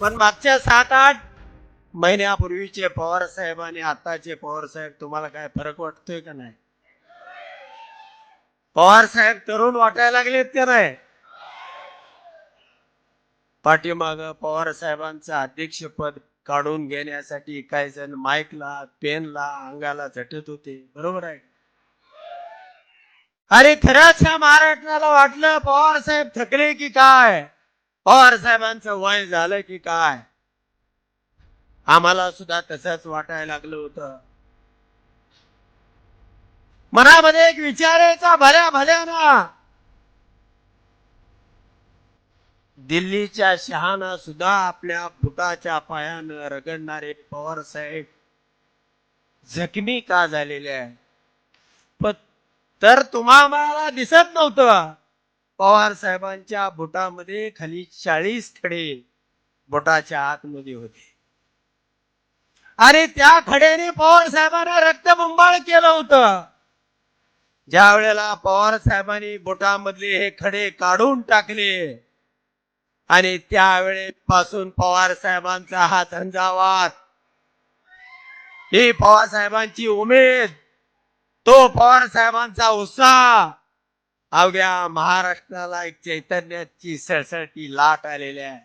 पण मागच्या सात आठ महिन्यापूर्वीचे पवार साहेब आणि आताचे पवार साहेब तुम्हाला काय फरक वाटतोय का नाही? पवार साहेब तरुण वाटायला लागलेत का नाही? पाठीमाग पवार साहेबांचं अध्यक्षपद काढून घेण्यासाठी काही जण माईकला पेनला अंगाला झटत होते. बरोबर आहे? अरे खरंच महाराष्ट्राला वाटलं पवार साहेब थकले की काय? पवार साहेबांचं वय झालं की काय? आम्हाला सुद्धा तसंच वाटायला लागलं होतं. मनामध्ये एक विचारायचा भल्या भल्या ना दिल्लीच्या शहाना सुद्धा आपल्या भूताच्या पायानं रगडणारे पवार साहेब जखमी का झालेले आहे पण तर तुम्हाला दिसत नव्हतं. पवार साहेबांच्या बुटामध्ये खाली चाळीस खडे बुटाच्या आतमध्ये होते. आणि त्या खड्याने पवार साहेबांना रक्तबंबाळ केलं होतं. ज्या वेळेला पवार साहेबांनी बोटामधले हे खडे काढून टाकले आणि त्यावेळेपासून पवार साहेबांचा हा झंझावात ही पवार साहेबांची उमेद तो पवार साहेबांचा उत्साह अवघ्या महाराष्ट्राला एक चैतन्याची सळसळती लाट आलेली आहे.